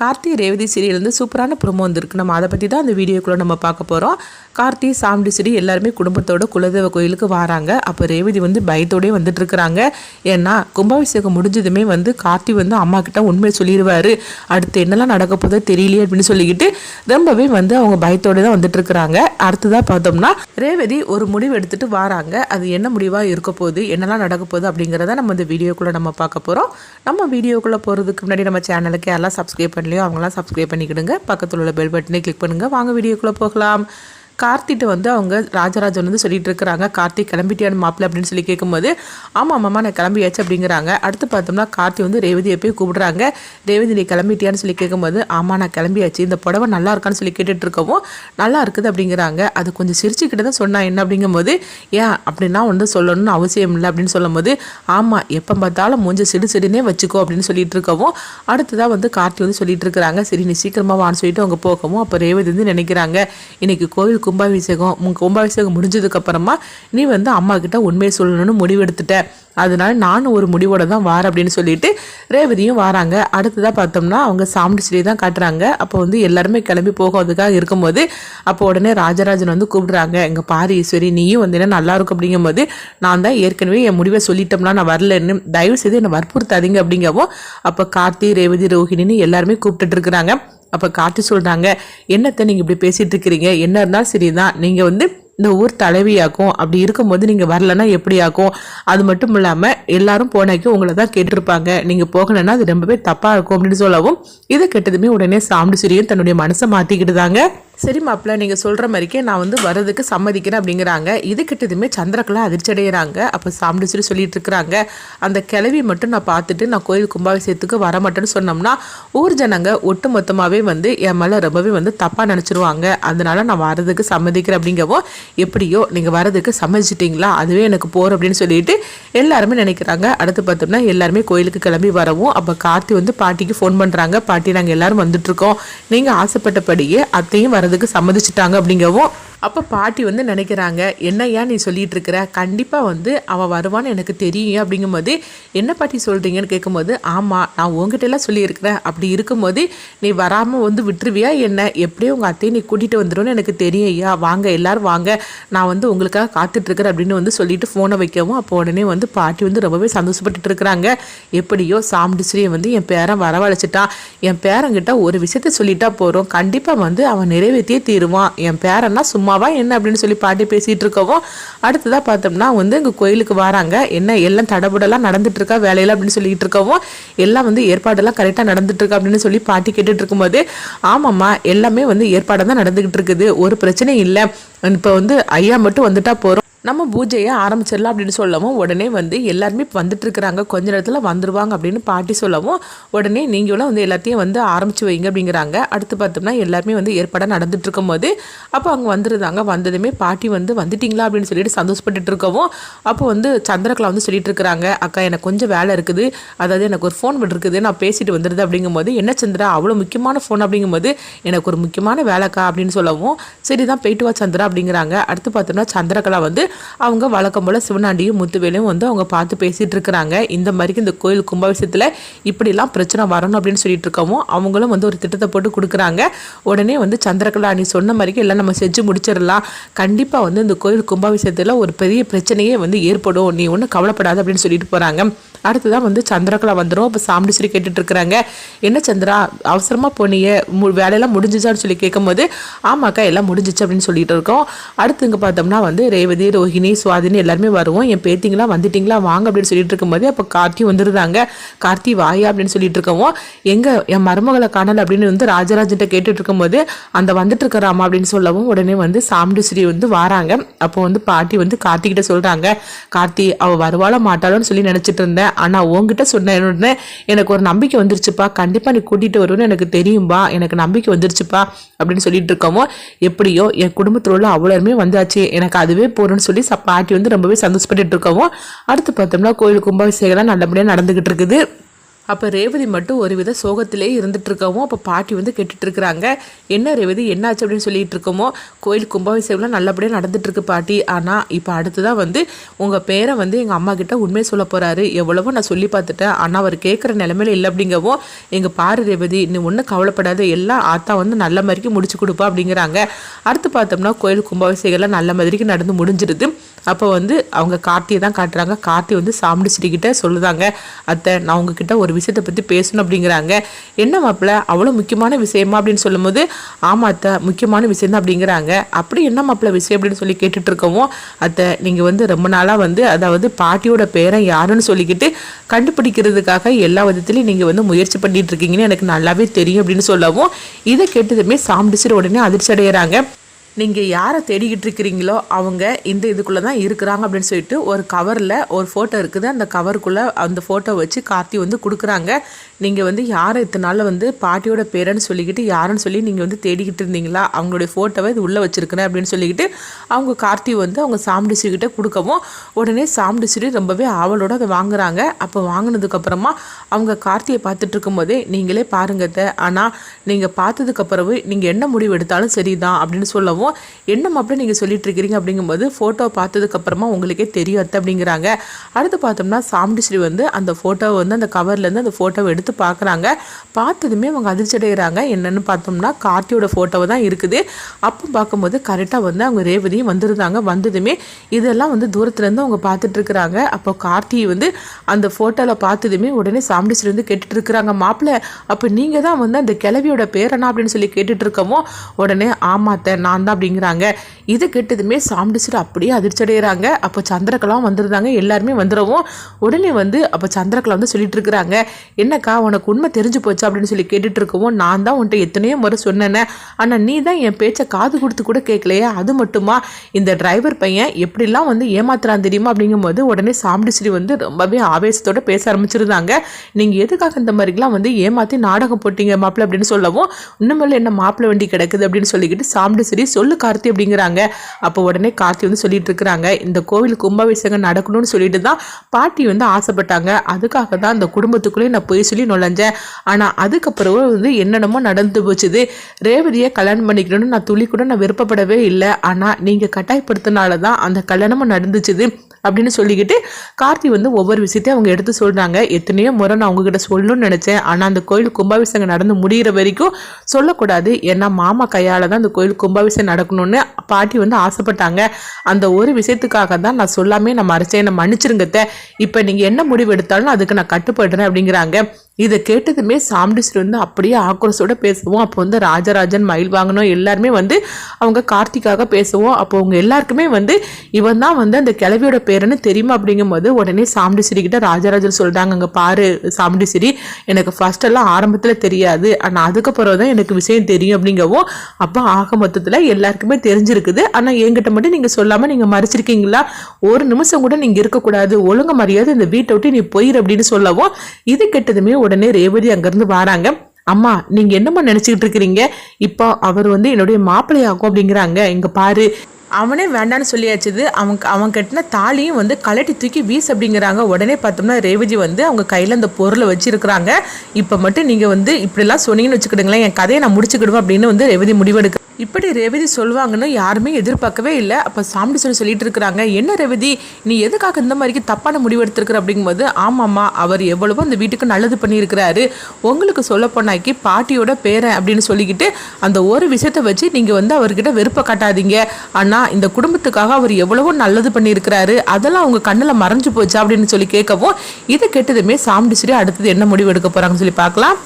கார்த்தி ரேவதி சீரியல்லேருந்து சூப்பரான ப்ரொமோ வந்திருக்கு. நம்ம அதை பற்றி தான் அந்த வீடியோக்குள்ளே நம்ம பார்க்க போகிறோம் கார்த்தி சாம்டி சிடி எல்லாருமே குடும்பத்தோட குலதெய்வ கோயிலுக்கு வராங்க. அப்போ ரேவதி வந்து பயத்தோடயே வந்துட்டு இருக்கிறாங்க. ஏன்னா கும்பாபிஷேகம் முடிஞ்சதுமே வந்து கார்த்தி வந்து அம்மா கிட்ட உண்மையை சொல்லிடுவார். அடுத்து என்னெல்லாம் நடக்க போதோ தெரியலையே அப்படின்னு சொல்லிக்கிட்டு ரொம்பவே வந்து அவங்க பயத்தோட தான் வந்துட்டு இருக்கிறாங்க. அடுத்ததாக பார்த்தோம்னா ரேவதி ஒரு முடிவு எடுத்துட்டு வராங்க. அது என்ன முடிவாக இருக்க போகுது என்னெல்லாம் நடக்க போகுது அப்படிங்கிறத நம்ம இந்த வீடியோக்குள்ளே நம்ம பார்க்க போகிறோம் நம்ம வீடியோக்குள்ளே போகிறதுக்கு முன்னாடி நம்ம சேனலுக்கு எல்லாம் சப்ஸ்கிரைப் பண்ணலையோ அவங்களாம் சப்ஸ்கிரைப் பண்ணிக்கிடுங்க. பக்கத்தில் உள்ள பெல் பட்டனை கிளிக் பண்ணுங்கள் வாங்க வீடியோக்குள்ளே போகலாம். கார்த்திகிட்ட வந்து அவங்க ராஜராஜன் வந்து சொல்லிட்டு இருக்கிறாங்க. கார்த்திக் கிளம்பிட்டியான மாப்பிள்ள அப்படின்னு சொல்லி கேட்கும்போது ஆமாம் மாமா நான் கிளம்பியாச்சு அப்படிங்கிறாங்க. அடுத்து பார்த்தோம்னா கார்த்தி வந்து ரேவதியை போய் கூப்பிடுறாங்க. ரேவதி நீ கிளம்பிட்டியான்னு சொல்லி கேட்கும்போது ஆமாம் நான் கிளம்பியாச்சு. இந்த புடவை நல்லா இருக்கான்னு சொல்லி கேட்டுட்டு இருக்கவும் நல்லா இருக்குது அப்படிங்கிறாங்க. அது கொஞ்சம் சிரிச்சுக்கிட்டு தான் சொன்னா என்ன அப்படிங்கும்போது ஏன் அப்படின்னா வந்து சொல்லணும்னு அவசியம் இல்லை அப்படின்னு சொல்லும்போது ஆமாம் எப்போ பார்த்தாலும் மூஞ்ச சிடு சிடுனே வச்சுக்கோ அப்படின்னு சொல்லிட்டு இருக்கவும் அடுத்ததாக வந்து கார்த்தி வந்து சொல்லிட்டு இருக்கிறாங்க. சரி நீ சீக்கிரமாக வான்னு சொல்லிட்டு அவங்க போகவும் அப்போ ரேவதி வந்து நினைக்கிறாங்க. இன்னைக்கு கோவில் கும்பாபிஷேகம் உன் கும்பாபிஷேகம் முடிஞ்சதுக்கு அப்புறமா நீ வந்து அம்மா கிட்ட உண்மையை சொல்லணும்னு முடிவெடுத்துட்ட. அதனால நானும் ஒரு முடிவோட தான் வாரேன் அப்படின்னு சொல்லிட்டு ரேவதியும் வராங்க. அடுத்ததாக பார்த்தோம்னா அவங்க சாமுண்டிச்சிரியை தான் காட்டுறாங்க. அப்போ வந்து எல்லாருமே கிளம்பி போகிறதுக்காக இருக்கும்போது அப்போ உடனே ராஜராஜன் வந்து கூப்பிடுறாங்க. எங்கள் பாரு ஈஸ்வரி நீயும் வந்து என்ன நல்லா இருக்கும். அப்படிங்கும்போது நான் தான் ஏற்கனவே என் முடிவை சொல்லிட்டோம்னா நான் வரலன்னு தயவு செய்து என்னை வற்புறுத்தாதீங்க அப்படிங்கவும் அப்போ கார்த்தி ரேவதி ரோஹிணின்னு எல்லாருமே கூப்பிட்டுட்டு இருக்கிறாங்க. அப்போ காட்டி சொல்கிறாங்க என்னத்தை நீங்கள் இப்படி பேசிகிட்டு இருக்கிறீங்க? என்ன சரி சரிதான். நீங்கள் வந்து இந்த ஊர் தலைவியாக்கும். அப்படி இருக்கும்போது நீங்கள் வரலன்னா எப்படி ஆகும் அது மட்டும் இல்லாமல் எல்லாரும் போனாக்கி உங்களை தான் கேட்டிருப்பாங்க. நீங்கள் போகலைன்னா அது ரொம்பவே தப்பாக இருக்கும் அப்படின்னு சொல்லவும் இதை கெட்டதுமே உடனே சாப்பிடு சிறியும் தன்னுடைய மனசை மாற்றிக்கிட்டு தாங்க. சரி மாப்பிள்ள நீங்கள் சொல்கிற மாதிரிக்கே நான் வந்து வரதுக்கு சம்மதிக்கிறேன் அப்படிங்கிறாங்க. இது கிட்டதுமே சந்திரகலா அதிர்ச்சி அடைகிறாங்க அப்போ சாம்பிடிச்சிட்டு சொல்லிட்டு இருக்கிறாங்க அந்த கிளவி மட்டும் நான் பார்த்துட்டு நான் கோயில் கும்பாபிஷேகத்துக்கு வர மாட்டேன்னு சொன்னோம்னா ஊர் ஜனங்க ஒட்டு மொத்தமாகவே வந்து என் மேலே ரொம்பவே வந்து தப்பாக நினச்சிருவாங்க. அதனால நான் வரதுக்கு சம்மதிக்கிறேன் அப்படிங்கவும் எப்படியோ நீங்கள் வரதுக்கு சம்மதிச்சிட்டிங்களா? அதுவே எனக்கு போகிற அப்படின்னு சொல்லிட்டு எல்லாருமே நினைக்கிறாங்க. அடுத்து பார்த்தோம்னா எல்லாருமே கோயிலுக்கு கிளம்பி வரவும் அப்போ கார்த்தி வந்து பாட்டிக்கு ஃபோன் பண்ணுறாங்க பாட்டி நாங்கள் எல்லாரும் வந்துட்டுருக்கோம். நீங்கள் ஆசைப்பட்டபடியே அத்தையும் வர வரதுக்கு சம்மதிச்சிட்டாங்க அப்படிங்கவும் அப்போ பாட்டி வந்து நினைக்கிறாங்க என்னையா நீ சொல்லிகிட்டு இருக்கிற கண்டிப்பாக வந்து அவள் வருவான்னு எனக்கு தெரியும். அப்படிங்கும்போது என்ன பாட்டி சொல்கிறீங்கன்னு கேட்கும்போது ஆமாம் நான் உங்ககிட்ட எல்லாம் சொல்லியிருக்கிறேன். அப்படி இருக்கும்போது நீ வராமல் வந்து விட்டுருவியா என்ன? எப்படியும் உங்கள் அத்தையை நீ கூட்டிகிட்டு வந்துடும்னு எனக்கு தெரியும் ஐயா. வாங்க எல்லாரும் வாங்க. நான் வந்து உங்களுக்காக காத்துட்ருக்கிறேன் அப்படின்னு வந்து சொல்லிட்டு ஃபோனை வைக்கவும் அப்போ உடனே வந்து பாட்டி வந்து ரொம்பவே சந்தோஷப்பட்டுட்டு இருக்கிறாங்க. எப்படியோ சாம்பிடிச்சிரியை வந்து என் பேரன் வரவழைச்சிட்டான். என் பேரங்கிட்ட ஒரு விஷயத்த சொல்லிட்டா போகிறோம் கண்டிப்பாக வந்து அவன் நிறைவேற்றியே தீருவான். என் பேரன்னா சும்மா என்ன அப்படின்னு சொல்லி பாட்டி பேசிகிட்டு இருக்கவும் அடுத்ததாக பார்த்தோம்னா வந்து இங்கே கோயிலுக்கு வராங்க. என்ன எல்லாம் தடபுடலாம் நடந்துட்டு இருக்கா வேலையில் அப்படின்னு சொல்லிட்டு இருக்கவும் எல்லாம் வந்து ஏற்பாடெல்லாம் கரெக்டாக நடந்துட்டு இருக்கா அப்படின்னு சொல்லி பாட்டி கேட்டுட்டு இருக்கும்போது ஆமாம்மா எல்லாமே வந்து ஏற்பாடு தான் நடந்துகிட்டு இருக்குது. ஒரு பிரச்சனையும் இல்லை. இப்போ வந்து ஐயா மட்டும் வந்துட்டா போகிறோம் நம்ம பூஜையை ஆரம்பிச்சிடலாம் அப்படின்னு சொல்லவும் உடனே வந்து எல்லாருமே வந்துட்டு இருக்கிறாங்க கொஞ்ச நேரத்தில் வந்துடுவாங்க அப்படின்னு பாட்டி சொல்லவும் உடனே நீங்களும் வந்து எல்லாத்தையும் வந்து ஆரம்பித்து வைங்க அப்படிங்கிறாங்க. அடுத்து பார்த்தோம்னா எல்லாருமே வந்து ஏற்பாடாக நடந்துட்டு இருக்கும்போது அப்போ அங்கே வந்துருந்தாங்க. வந்ததுமே பாட்டி வந்து வந்துட்டிங்களா? அப்படின்னு சொல்லிட்டு சந்தோஷப்பட்டுட்டு இருக்கவும் அப்போ வந்து சந்திரகலா வந்து சொல்லிட்டு இருக்கிறாங்க அக்கா எனக்கு கொஞ்சம் வேலை இருக்குது. அதாவது எனக்கு ஒரு ஃபோன் இருக்குது நான் பேசிட்டு வந்துடுது அப்படிங்கும்போது என்ன சந்திரா? அவ்வளோ முக்கியமான ஃபோன். அப்படிங்கும்போது எனக்கு ஒரு முக்கியமான வேலைக்கா? அப்படின்னு சொல்லவும் சரி தான் போயிட்டு வா சந்திரா. அப்படிங்கிறாங்க. அடுத்து பார்த்தோம்னா சந்திரகலா வந்து அவங்க வழக்கம் போல் சிவனாண்டியும் முத்துவேலையும் வந்து அவங்க பார்த்து பேசிகிட்டு இருக்கிறாங்க. இந்த மாதிரிக்கு இந்த கோயில் கும்பாபிஷத்தில் இப்படிலாம் பிரச்சனை வரணும் அப்படின்னு சொல்லிட்டு இருக்கவும் அவங்களும் வந்து ஒரு திட்டத்தை போட்டு கொடுக்குறாங்க. உடனே வந்து சந்திரகலா நீ சொன்ன மாதிரிக்கு எல்லாம் நம்ம செஞ்சு முடிச்சிடலாம். கண்டிப்பாக வந்து இந்த கோயில் கும்பாபிஷத்தில் ஒரு பெரிய பிரச்சனையே வந்து ஏற்படும். நீ ஒன்றும் கவலைப்படாத அப்படின்னு சொல்லிட்டு போகிறாங்க அடுத்ததான் வந்து சந்திரகலா வந்துடும் இப்போ சாம்பிடிச்சிரி கேட்டுட்டு இருக்கிறாங்க. என்ன சந்திரா அவசரமாக போனியே மு வேலையெல்லாம் முடிஞ்சிச்சான்னு சொல்லி கேட்கும்போது ஆமாக்கா எல்லாம் முடிஞ்சிச்சு அப்படின்னு சொல்லிட்டு இருக்கோம். அடுத்து இங்கே பார்த்தோம்னா வந்து ரேவதி ரோஹிணி சுவாதினி எல்லாருமே வருவோம். என் பேத்திங்களா வந்துட்டீங்களா? வாங்க அப்படின்னு சொல்லிட்டு இருக்கும்போது அப்போ கார்த்தி வந்துருந்தாங்க கார்த்தி வாயா அப்படின்னு சொல்லிட்டு இருக்கவும். எங்க என் மருமகளை காணல் அப்படின்னு வந்து ராஜராஜன்ட்ட கேட்டுட்டு இருக்கும்போது அந்த வந்துட்டு இருக்கிறாமா அப்படின்னு சொல்லவும் உடனே வந்து சாம்பிடிச்சிரி வந்து வாராங்க. அப்போ வந்து பாட்டி வந்து கார்த்திகிட்ட சொல்றாங்க கார்த்தி அவ வருவாளோ மாட்டாளோன்னு சொல்லி நினைச்சிட்டு இருந்தேன். ஆனா உங்ககிட்ட சொன்ன உடனே எனக்கு ஒரு நம்பிக்கை வந்துருச்சுப்பா. கண்டிப்பா நீ கூட்டிட்டு வருவேன்னு எனக்கு தெரியும்பா. எனக்கு நம்பிக்கை வந்துருச்சுப்பா. அப்படின்னு சொல்லிட்டு இருக்கவும் எப்படியோ என் குடும்பத்தில் உள்ள அவ்வளோருமே வந்தாச்சு. எனக்கு அதுவே சொல்லி பாட்டி வந்து ரொம்பவே சந்தோஷப்பட்டுட்டு இருக்கவும். அடுத்து பார்த்தோம்னா கோயில் கும்பாபிஷேகம் நல்லபடியாக நடந்துகிட்டு இருக்குது. அப்போ ரேவதி மட்டும் ஒரு வித சோகத்திலே இருந்துட்டு இருக்கவும் அப்போ பாட்டி வந்து கேட்டுட்டு இருக்கிறாங்க என்ன ரேவதி என்னாச்சு? அப்படின்னு சொல்லிட்டு இருக்கோமோ கோயில் கும்பாபிஷேகம்லாம் நல்லபடியாக நடந்துட்டு இருக்கு பாட்டி. ஆனால் இப்போ அடுத்ததான் வந்து உங்கள் பேரை வந்து எங்கள் அம்மா கிட்ட உண்மையை சொல்ல போகிறாரு எவ்வளவோ நான் சொல்லி பார்த்துட்டேன். ஆனால் அவர் கேட்குற நிலமையில இல்லை அப்படிங்கவும் எங்கள் பாரு ரேவதி நீ ஒன்றும் கவலைப்படாத. எல்லாம் ஆத்தா வந்து நல்ல மாதிரிக்கு முடிச்சு கொடுப்பா அப்படிங்கிறாங்க. அடுத்து பார்த்தோம்னா கோயில் கும்பாபிஷேகம்லாம் நல்ல மாதிரிக்கு நடந்து முடிஞ்சிருது. அப்போ வந்து அவங்க கார்த்தியை தான் காட்டுறாங்க. கார்த்தி வந்து சாமுண்டிச்சிரிக்கிட்ட சொல்லுதாங்க அத்தை நான் உங்ககிட்ட ஒரு விஷயத்தை பற்றி பேசணும் அப்படிங்கிறாங்க. என்ன மாப்பிள்ள அவ்வளோ முக்கியமான விஷயமா அப்படின்னு சொல்லும்போது ஆமா அத்தை முக்கியமான விஷயம் தான் அப்படிங்கிறாங்க. அப்படி என்ன மாப்பிள்ள விஷயம் அப்படின்னு சொல்லி கேட்டுட்டு இருக்கவும் அத்தை நீங்கள் வந்து ரொம்ப நாளாக வந்து அதாவது பாட்டியோட பேரை யாருன்னு சொல்லிக்கிட்டு கண்டுபிடிக்கிறதுக்காக எல்லா விதத்துலையும் நீங்கள் வந்து முயற்சி பண்ணிட்டு இருக்கீங்கன்னு எனக்கு நல்லாவே தெரியும் அப்படின்னு சொல்லவும் இதை கேட்டதுமே சாம்பிடிச்சிட உடனே அதிர்ச்சி அடைகிறாங்க நீங்கள் யாரை தேடிக்கிட்டு இருக்கிறீங்களோ அவங்க இந்த இதுக்குள்ளே தான் இருக்கிறாங்க அப்படின்னு சொல்லிட்டு ஒரு கவரில் ஒரு ஃபோட்டோ இருக்குது. அந்த கவருக்குள்ளே அந்த ஃபோட்டோ வச்சு கார்த்தி வந்து கொடுக்குறாங்க. நீங்கள் வந்து யாரை இத்தனை நாளில் வந்து பாட்டியோட பேரன்னு சொல்லிக்கிட்டு யாருன்னு சொல்லி நீங்கள் வந்து தேடிக்கிட்டு இருந்தீங்களா அவங்களுடைய ஃபோட்டோவை இது உள்ளே வச்சுருக்கிறேன் அப்படின்னு சொல்லிக்கிட்டு அவங்க கார்த்தி வந்து அவங்க சாம்பிடிச்சுக்கிட்ட கொடுக்கவும் உடனே சாம்பிடிச்சிட்டு ரொம்பவே ஆவலோடு அதை வாங்குறாங்க. அப்போ வாங்கினதுக்கப்புறமா அவங்க கார்த்தியை பார்த்துட்டு இருக்கும்போதே நீங்களே பாருங்கத்த ஆனால் நீங்கள் பார்த்ததுக்கப்புறவு நீங்கள் என்ன முடிவு எடுத்தாலும் சரிதான் அப்படின்னு சொல்லவும் என்ன மாப்பிள்ள நீங்கள் சொல்லிட்டு இருக்கிறீங்க அப்படிங்கும்போது ஃபோட்டோ பார்த்ததுக்கப்புறமா உங்களுக்கே தெரியும் அத்தை அப்படிங்கிறாங்க. அடுத்து பார்த்தோம்னா சாம்பிடிச்சிரி வந்து அந்த ஃபோட்டோவை வந்து அந்த கவர்லேருந்து அந்த ஃபோட்டோவை எடுத்து பார்க்குறாங்க. பார்த்ததுமே அவங்க அதிர்ச்சி அடைகிறாங்க என்னென்னு பார்த்தோம்னா கார்த்தியோட ஃபோட்டோவை தான் இருக்குது. அப்போ பார்க்கும்போது கரெக்டாக வந்து அவங்க ரேவதியும் வந்திருந்தாங்க. வந்ததுமே இதெல்லாம் வந்து தூரத்துலேருந்து அவங்க பார்த்துட்டு இருக்கிறாங்க அப்போ கார்த்தி வந்து அந்த ஃபோட்டோவில் பார்த்ததுமே உடனே சாம்பிடிச்சில் வந்து கேட்டுட்டு இருக்கிறாங்க மாப்பிள்ளை அப்போ நீங்கள் தான் வந்து அந்த கிளவியோட பேரனா? அப்படின்னு சொல்லி கேட்டுட்டு இருக்கமோ உடனே ஆமாத்த நான் தான் அப்படிங்கிறாங்க. இது கெட்டதுமே சாம்பிடிச்சுட்டு அப்படியே அதிர்ச்சி அடைகிறாங்க அப்போ சந்திரகலாம் வந்துருந்தாங்க. எல்லாருமே வந்துடவும் உடனே வந்து அப்போ சந்திரகலா வந்து சொல்லிட்டு இருக்கிறாங்க. என்னக்கா உனக்கு உண்மை தெரிஞ்சு போச்சு அப்படின்னு சொல்லி கேட்டுட்டு இருக்கவும் நான் தான் உன்ட்ட எத்தனையோ முறை சொன்னேனே. ஆனால் நீ தான் என் பேச்சை காது கொடுத்து கூட கேட்கலையே. அது மட்டுமா? இந்த டிரைவர் பையன் எப்படிலாம் வந்து ஏமாத்துறான் தெரியுமா? அப்படிங்கும்போது உடனே சாம்பிடிச்சிரி வந்து ரொம்பவே ஆவேசத்தோட பேச ஆரம்பிச்சிருந்தாங்க. நீங்கள் எதுக்காக இந்த மாதிரிலாம் வந்து ஏமாற்றி நாடகம் போட்டீங்க மாப்பிள்ள அப்படின்னு சொல்லவும் இன்னும் என்ன மாப்பிள்ள வண்டி கிடக்குது? அப்படின்னு சொல்லிக்கிட்டு சாம்பிடிச்சிரி சொல்லி கார்த்தி அப்படிங்கிறாங்க. அப்போ உடனே கார்த்தி வந்து சொல்லிட்டு இருக்கிறாங்க. இந்த கோவில் கும்பாபிஷேகம் நடக்கணும்னு சொல்லிட்டு தான் பாட்டி வந்து ஆசைப்பட்டாங்க. அதுக்காக தான் அந்த குடும்பத்துக்குள்ளேயே நான் போய் சொல்லி நுழைஞ்சேன். ஆனால் அதுக்கப்புறம் வந்து என்னென்னமோ நடந்து போச்சுது. ரேவதியை கல்யாணம் பண்ணிக்கணும்னு நான் துளி கூட நான் விருப்பப்படவே இல்லை. ஆனால் நீங்கள் கட்டாயப்படுத்தினால தான் அந்த கல்யாணமும் நடந்துச்சுது அப்படின்னு சொல்லிக்கிட்டு கார்த்தி வந்து ஒவ்வொரு விஷயத்தையும் அவங்க எடுத்து சொல்கிறாங்க எத்தனையோ முறை நான் உங்ககிட்ட சொல்லணும்னு நினச்சேன். ஆனால் அந்த கோயில் கும்பாபிஷேகம் நடந்து முடிகிற வரைக்கும் சொல்லக்கூடாது. ஏன்னா மாமா கையால் தான் அந்த கோயில் கும்பாபிஷேகம் நடக்கணும்னு பாட்டி வந்து ஆசைப்பட்டாங்க. அந்த ஒரு விஷயத்துக்காக தான் நான் சொல்லாமே நான் மறைச்சேன். என்னை மன்னிச்சிருங்கத்த இப்போ நீங்கள் என்ன முடிவு எடுத்தாலும் அதுக்கு நான் கட்டுப்படுறேன் அப்படிங்கிறாங்க. இதை கேட்டதுமே சாம்டிஸ்ட் வந்து அப்படியே ஆக்ரோஷோட பேசுவோம். அப்போ வந்து ராஜராஜன் மயில் வாங்கணும் எல்லாருமே வந்து அவங்க கார்த்திக்காக பேசுவோம். அப்போ அவங்க எல்லாருக்குமே வந்து இவன் தான் வந்து அந்த கிளவியோட பேருன்னு தெரியுமா அப்படிங்கும்போது உடனே சாம்டிசிரி கிட்ட ராஜராஜன் சொல்கிறாங்க அங்கே பாரு சாமுண்டிசிரி எனக்கு ஃபஸ்ட்டெல்லாம் ஆரம்பத்தில் தெரியாது. ஆனால் அதுக்கப்புறம் தான் எனக்கு விஷயம் தெரியும் அப்படிங்கவும் அப்போ ஆக மொத்தத்தில் எல்லாருக்குமே தெரிஞ்சிருக்குது. ஆனால் என்கிட்ட மட்டும் நீங்கள் சொல்லாமல் நீங்கள் மறைச்சிருக்கீங்களா? ஒரு நிமிஷம் கூட நீங்கள் இருக்கக்கூடாது. ஒழுங்கு மரியாதை இந்த வீட்டை விட்டு நீ போயிரு அப்படின்னு சொல்லவும் இது கெட்டதுமே உடனே ரேவதி அங்கேருந்து வராங்க. அம்மா நீங்க என்னம்மா நினைச்சுக்கிட்டு இருக்கிறீங்க? இப்போ அவர் வந்து என்னுடைய மாப்பிள்ளையாகும் அப்படிங்கிறாங்க. இங்க பாரு. அவனே வேண்டான்னு சொல்லியாச்சுது. அவன் அவன் கட்டின தாலியும் வந்து கலட்டி தூக்கி வீஸ் அப்படிங்கிறாங்க. உடனே பார்த்தோம்னா ரேவதி வந்து அவங்க கையில் அந்த பொருளை வச்சிருக்கிறாங்க. இப்போ மட்டும் நீங்கள் வந்து இப்படிலாம் சொன்னீங்கன்னு வச்சுக்கிடுங்களேன். என் கதையை நான் முடிச்சுக்கிடுவேன் அப்படின்னு வந்து ரேவதி முடிவெடுக்க இப்படி ரேவதி சொல்லுவாங்கன்னு யாருமே எதிர்பார்க்கவே இல்லை. அப்போ சாமிடி சொல்லி சொல்லிட்டு இருக்கிறாங்க. என்ன ரேவதி? நீ எதுக்காக இந்த மாதிரிக்கு தப்பான முடிவு எடுத்திருக்கிற அப்படிங்கும்போது ஆமாம்மா அவர் எவ்வளவோ அந்த வீட்டுக்கு நல்லது பண்ணியிருக்கிறாரு. உங்களுக்கு சொல்ல போனாக்கி பாட்டியோட பேரன் அப்படின்னு சொல்லிக்கிட்டு அந்த ஒரு விஷயத்தை வச்சு நீங்கள் வந்து அவர்கிட்ட வெறுப்பை காட்டாதீங்க. ஆனால் இந்த குடும்பத்துக்காக அவர் எவ்வளவோ நல்லது பண்ணியிருக்கிறாரு. அதெல்லாம் அவங்க கண்ணில் மறைஞ்சு போச்சா அப்படின்னு சொல்லி கேட்கவும் இதை கேட்டதுமே சாமிடி அடுத்தது என்ன முடிவு எடுக்க போகிறாங்கன்னு சொல்லி பார்க்கலாம்.